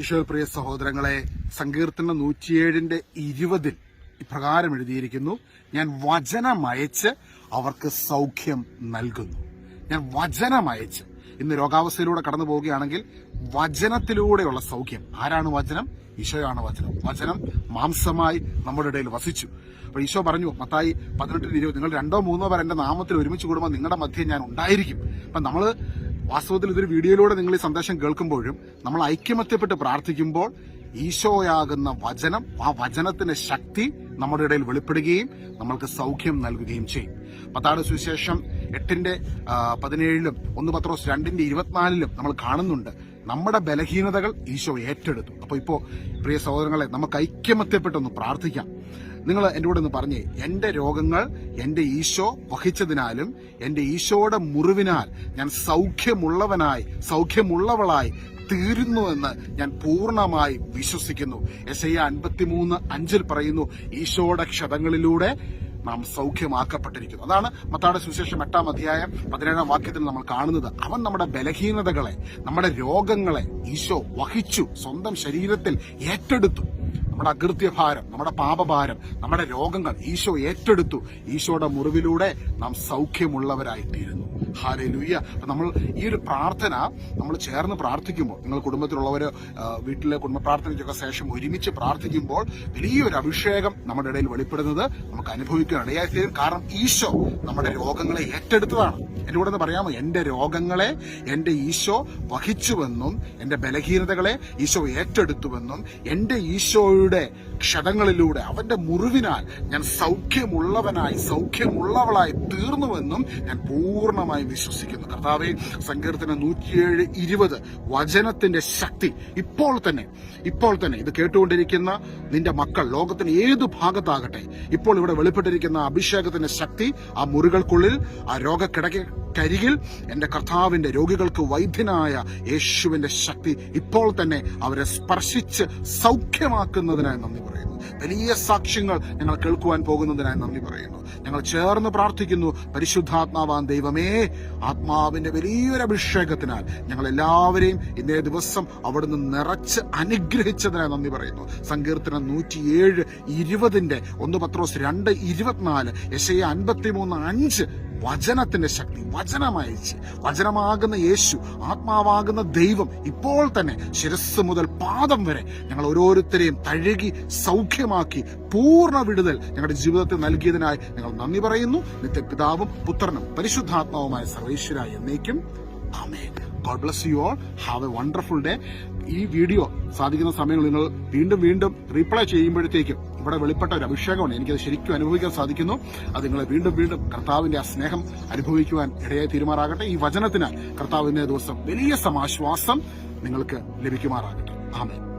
ഈശോയിൽ പ്രിയ സഹോദരങ്ങളെ സങ്കീർത്തന നൂറ്റിയേഴിന്റെ ഇരുപതിൽ ഇപ്രകാരം എഴുതിയിരിക്കുന്നു. ഞാൻ വചനമയച്ച് അവർക്ക് സൗഖ്യം നൽകുന്നു. ഞാൻ വചനമയച്ച് ഇന്ന് രോഗാവസ്ഥയിലൂടെ കടന്നു പോവുകയാണെങ്കിൽ വചനത്തിലൂടെയുള്ള സൗഖ്യം. ആരാണ് വചനം? ഈശോയാണ് വചനം. വചനം മാംസമായി നമ്മുടെ ഇടയിൽ വസിച്ചു. അപ്പൊ ഈശോ പറഞ്ഞു മത്തായി പതിനെട്ടിന് ഇരുപത് നിങ്ങൾ രണ്ടോ മൂന്നോ പേർ എന്റെ നാമത്തിൽ ഒരുമിച്ച് കൂടുമ്പോൾ നിങ്ങളുടെ മധ്യേ ഞാൻ ഉണ്ടായിരിക്കും. അപ്പൊ നമ്മൾ വാസ്തവത്തിൽ ഇതൊരു വീഡിയോയിലൂടെ നിങ്ങൾ ഈ സന്ദേശം കേൾക്കുമ്പോഴും നമ്മൾ ഐക്യമത്യപ്പെട്ട് പ്രാർത്ഥിക്കുമ്പോൾ ഈശോയാകുന്ന വചനം ആ വചനത്തിന്റെ ശക്തി നമ്മുടെ ഇടയിൽ വെളിപ്പെടുകയും നമ്മൾക്ക് സൗഖ്യം നൽകുകയും ചെയ്യും. പത്താട് സുവിശേഷം എട്ടിന്റെ പതിനേഴിലും ഒന്ന് പത്രോസ് രണ്ടിന്റെ ഇരുപത്തിനാലിലും നമ്മൾ കാണുന്നുണ്ട് നമ്മുടെ ബലഹീനതകൾ ഈശോ ഏറ്റെടുത്തു. അപ്പോൾ ഇപ്പോ പ്രിയ സഹോദരങ്ങളെ നമുക്ക് ഐക്യമത്യപ്പെട്ടൊന്ന് പ്രാർത്ഥിക്കാം. നിങ്ങൾ എന്റെ കൂടെ ഒന്ന് പറഞ്ഞേ. എന്റെ രോഗങ്ങൾ എന്റെ ഈശോ വഹിച്ചതിനാലും എന്റെ ഈശോയുടെ മുറിവിനാൽ ഞാൻ സൗഖ്യമുള്ളവനായി സൗഖ്യമുള്ളവളായി തീരുന്നു എന്ന് ഞാൻ പൂർണമായി വിശ്വസിക്കുന്നു. എസ് ഐ അൻപത്തിമൂന്ന് അഞ്ചിൽ പറയുന്നു ഈശോയുടെ ക്ഷതങ്ങളിലൂടെ നാം സൗഖ്യമാക്കപ്പെട്ടിരിക്കുന്നു. അതാണ് മത്താടെ സുവിശേഷം എട്ടാം അധ്യായം പതിനേഴാം വാക്യത്തിൽ നമ്മൾ കാണുന്നത്. അവൻ നമ്മുടെ ബലഹീനതകളെ നമ്മുടെ രോഗങ്ങളെ ഈശോ വഹിച്ചു സ്വന്തം ശരീരത്തിൽ ഏറ്റെടുത്തു. നമ്മുടെ അകൃത്യഭാരം നമ്മുടെ പാപഭാരം നമ്മുടെ രോഗങ്ങൾ ഈശോ ഏറ്റെടുത്തു. ഈശോയുടെ മുറിവിലൂടെ നാം സൗഖ്യമുള്ളവരായി തീരുന്നു അപ്പം നമ്മൾ ഈ ഒരു പ്രാർത്ഥന നമ്മൾ ചേർന്ന് പ്രാർത്ഥിക്കുമ്പോൾ നിങ്ങൾ കുടുംബത്തിലുള്ളവർ വീട്ടിലെ കുടുംബ പ്രാർത്ഥനയ്ക്കൊക്കെ ശേഷം ഒരുമിച്ച് പ്രാർത്ഥിക്കുമ്പോൾ വലിയൊരു അഭിഷേകം നമ്മുടെ ഇടയിൽ വെളിപ്പെടുന്നത് നമുക്ക് അനുഭവിക്കാൻ ഇടയായി തീരും കാരണം ഈശോ നമ്മുടെ രോഗങ്ങളെ ഏറ്റെടുത്തതാണ്. ഒന്ന് പറയാമോ? എന്റെ രോഗങ്ങളെ എന്റെ ഈശോ വഹിച്ചുവെന്നും എന്റെ ബലഹീനതകളെ ഈശോ ഏറ്റെടുത്തുവെന്നും എന്റെ ഈശോയുടെ ക്ഷതങ്ങളിലൂടെ അവന്റെ മുറിവിനാൽ ഞാൻ സൗഖ്യമുള്ളവനായി സൗഖ്യമുള്ളവളായി തീർന്നുവെന്നും ഞാൻ പൂർണമായും വിശ്വസിക്കുന്നു കർത്താവെ സങ്കീർത്തന നൂറ്റിയേഴ് ഇരുപത്. വചനത്തിന്റെ ശക്തി ഇപ്പോൾ തന്നെ ഇപ്പോൾ തന്നെ. ഇത് കേട്ടുകൊണ്ടിരിക്കുന്ന നിന്റെ മക്കൾ ലോകത്തിന് ഏത് ഭാഗത്താകട്ടെ ഇപ്പോൾ ഇവിടെ വെളിപ്പെട്ടിരിക്കുന്ന അഭിഷേകത്തിന്റെ ശക്തി ആ മുറികൾക്കുള്ളിൽ ആ രോഗക്കിടക്ക് കരികിൽ എന്റെ കർത്താവിന്റെ രോഗികൾക്ക് വൈദ്യനായ യേശുവിന്റെ ശക്തി ഇപ്പോൾ തന്നെ അവരെ സ്പർശിച്ച് സൗഖ്യമാക്കുന്നതിനായി നന്ദി പറയുന്നു. വലിയ സാക്ഷ്യങ്ങൾ ഞങ്ങൾ കേൾക്കുവാൻ പോകുന്നതിനായി നന്ദി പറയുന്നു. ഞങ്ങൾ ചേർന്ന് പ്രാർത്ഥിക്കുന്നു പരിശുദ്ധാത്മാവാൻ ദൈവമേ ആത്മാവിന്റെ വലിയൊരു അഭിഷേകത്തിനാൽ ഞങ്ങൾ എല്ലാവരെയും ഇന്നേ ദിവസം അവിടുന്ന് നിറച്ച് അനുഗ്രഹിച്ചതിനായി നന്ദി പറയുന്നു. സങ്കീർത്തനം നൂറ്റിയേഴ് ഇരുപതിന്റെ ഒന്ന് പത്രോസ് രണ്ട് ഇരുപത്തിനാല് യശയ അൻപത്തിമൂന്ന് അഞ്ച് വചനത്തിന്റെ ശക്തി വചനമയച്ച് വചനമാകുന്ന യേശു ആത്മാവാകുന്ന ദൈവം ഇപ്പോൾ തന്നെ ശിരസ് മുതൽ പാദം വരെ ഞങ്ങൾ ഓരോരുത്തരെയും തഴുകി സൗഖ്യമാക്കി പൂർണ വിടുതൽ ഞങ്ങളുടെ ജീവിതത്തിൽ നൽകിയതിനായി ഞങ്ങൾ നന്ദി പറയുന്നു. നിത്യപിതാവും പുത്രനും പരിശുദ്ധാത്മാവുമായ സർവേശ്വരായി എന്നേക്കും. ആമേൻ. God bless you all have a wonderful day ഈ വീഡിയോ സാധിക്കുന്ന സമയങ്ങളിൽ നിങ്ങൾ വീണ്ടും വീണ്ടും റീപ്ലൈ ചെയ്യുമ്പോഴത്തേക്കും ഇവിടെ വെളിപ്പെട്ട ഒരു അഭിഷേകമാണ്. എനിക്കത് ശരിക്കും അനുഭവിക്കാൻ സാധിക്കുന്നു. അത് നിങ്ങളെ വീണ്ടും വീണ്ടും കർത്താവിന്റെ ആ സ്നേഹം അനുഭവിക്കുവാൻ ഇടയായി തീരുമാറാകട്ടെ. ഈ വചനത്തിന് കർത്താവിന്റെ ദിവസം വലിയ സമാശ്വാസം നിങ്ങൾക്ക് ലഭിക്കുമാറാകട്ടെ. ആമേൻ.